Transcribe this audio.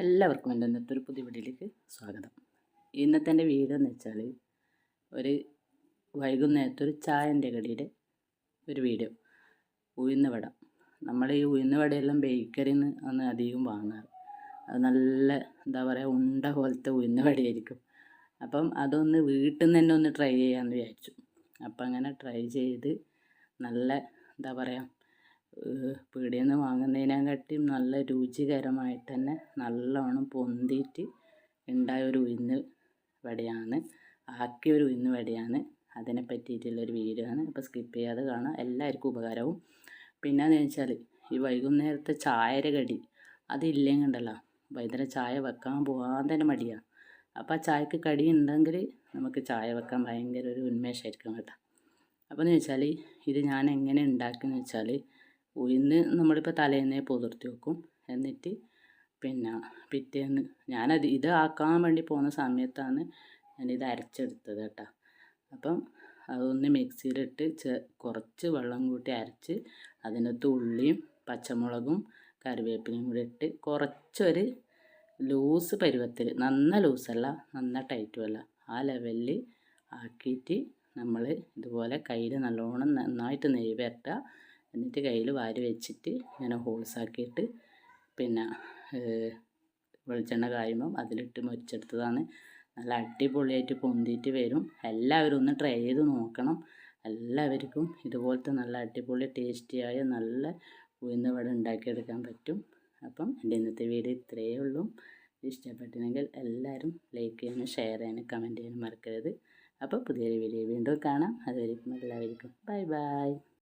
എല്ലാവർക്കും എന്റെ ഇന്നത്തെ ഒരു പുതിയ വീഡിയോയിലേക്ക് സ്വാഗതം. ഇന്നത്തെ എന്റെ വീഡിയോ എന്ന് വെച്ചാൽ ഒരു വൈകുന്നേരത്തെ ഒരു ചായന്റെ കടിയുടെ ഒരു വീഡിയോ. ഉഴുന്ന് വട. നമ്മൾ ഈ ഉഴുന്ന് വടയെല്ലാം ബേക്കറിയിൽ നിന്ന് ആണ് അധികം വാങ്ങാറ്. അത് നല്ല എന്താ പറയുക ഉണ്ട പോലത്തെ ഉഴുന്ന് വടയായിരിക്കും. അപ്പം അതൊന്ന് വീട്ടിൽ നിന്ന് തന്നെ ഒന്ന് ട്രൈ ചെയ്യാമെന്ന് വിചാരിച്ചു. അപ്പം അങ്ങനെ ട്രൈ ചെയ്ത് നല്ല എന്താ പറയുക പീടികയിൽ നിന്ന് വാങ്ങുന്നതിനെക്കാട്ടിയും നല്ല രുചികരമായിട്ട് തന്നെ നല്ലോണം പൊന്തിയിട്ട് ഉണ്ടായ ഒരു ഉഴുന്ന് വടയാണ്. ആക്കിയ ഒരു ഉഴുന്ന് വടയാണ്. അതിനെ പറ്റിയിട്ടുള്ളൊരു വീഡിയോ ആണ്. അപ്പോൾ സ്കിപ്പ് ചെയ്യാതെ കാണാം. എല്ലാവർക്കും ഉപകാരവും. പിന്നെ എന്ന് വെച്ചാൽ ഈ വൈകുന്നേരത്തെ ചായര കടി അതില്ലെങ്കിൽ ഉണ്ടല്ലോ. വൈകുന്നേരം ചായ വെക്കാൻ പോകാൻ തന്നെ മടിയാണ് അപ്പോൾ ആ ചായക്ക് കടി ഉണ്ടെങ്കിൽ നമുക്ക് ചായ വെക്കാൻ ഭയങ്കര ഒരു ഉന്മേഷമായിരിക്കും കേട്ടോ. അപ്പോൾ എന്ന് വെച്ചാൽ ഇത് ഞാൻ എങ്ങനെ ഉണ്ടാക്കിയെന്ന് വെച്ചാൽ ഉഴുന്ന് നമ്മളിപ്പോൾ തലേന്നേ പുതിർത്തി വെക്കും. എന്നിട്ട് പിന്നെ പിറ്റേന്ന് ഞാനത് ഇത് ആക്കാൻ വേണ്ടി പോകുന്ന സമയത്താണ് ഞാനിത് അരച്ചെടുത്തത് കേട്ടോ. അപ്പം അതൊന്ന് മിക്സിയിലിട്ട് ചെ കുറച്ച് വെള്ളം കൂട്ടി അരച്ച് അതിനകത്ത് ഉള്ളിയും പച്ചമുളകും കറിവേപ്പിലയും കൂടി ഇട്ട് കുറച്ചൊരു ലൂസ് പരുവത്തിൽ നന്ന ലൂസല്ല നന്ന ടൈറ്റും അല്ല ആ ലെവലിൽ ആക്കിയിട്ട് നമ്മൾ ഇതുപോലെ കയ്യിൽ നല്ലോണം നന്നായിട്ട് നെയ്യ് വരട്ടുക. എന്നിട്ട് കയ്യിൽ വാരി വെച്ചിട്ട് ഇങ്ങനെ ഹോൾസ് ആക്കിയിട്ട് പിന്നെ വെളിച്ചെണ്ണ കായുമ്പം അതിലിട്ട് മുരിച്ചെടുത്തതാണ്. നല്ല അടിപൊളിയായിട്ട് പൊന്തിയിട്ട് വരും. എല്ലാവരും ഒന്ന് ട്രൈ ചെയ്ത് നോക്കണം. എല്ലാവർക്കും ഇതുപോലത്തെ നല്ല അടിപൊളി ടേസ്റ്റിയായ നല്ല ഉഴുന്ന് വട ഉണ്ടാക്കിയെടുക്കാൻ പറ്റും. അപ്പം എന്റെ ഇന്നത്തെ വീഡിയോ ഇത്രയേ ഉള്ളൂ. ഇഷ്ടപ്പെട്ടില്ലെങ്കിൽ എല്ലാവരും ലൈക്ക് ചെയ്യാനും ഷെയർ ചെയ്യാനും കമന്റ് ചെയ്യാനും മറക്കരുത്. അപ്പോൾ പുതിയൊരു വീഡിയോ വീണ്ടും കാണാം. അതുവരെയും എല്ലാവർക്കും. Bye bye